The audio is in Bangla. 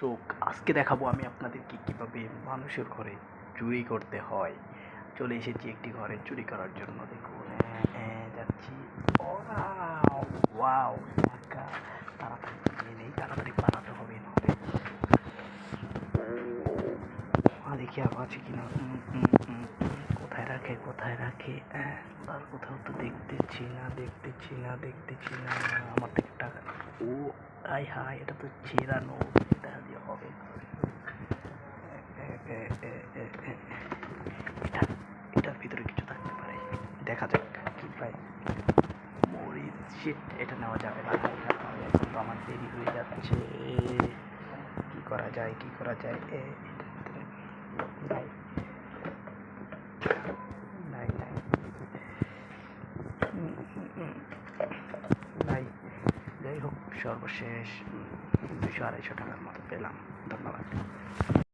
দর্শক আজকে দেখাবো আমি আপনাদেরকে কীভাবে মানুষের ঘরে চুরি করতে হয়। চলে এসেছি একটি ঘরে চুরি করার জন্য দেখুন। হ্যাঁ, যাচ্ছি। ওয়াও টাকা তাড়াতাড়ি নেই তাড়াতাড়ি পালাতে হবে মা দেখি আরও আছে কিনা। কোথায় রাখে কোথায় রাখে? হ্যাঁ, আর কোথাও তো দেখতেছি না দেখতেছি না দেখতেছি না। আমার থেকে টাকা ও আয় হায় এটা তো ছেঁড়া নোট এটা দিয়ে হবে। এটা, এটার ভিতরে কিছু থাকতে পারে। দেখা যাক কি পাই। মরিচ এটা নেওয়া যাবে না। এখন তো আমার দেরি হয়ে যাচ্ছে। কি করা যায়, কি করা যায়? এ নাই। সর্বশেষ দুশো আড়াইশো টাকার মতো পেলাম। ধন্যবাদ।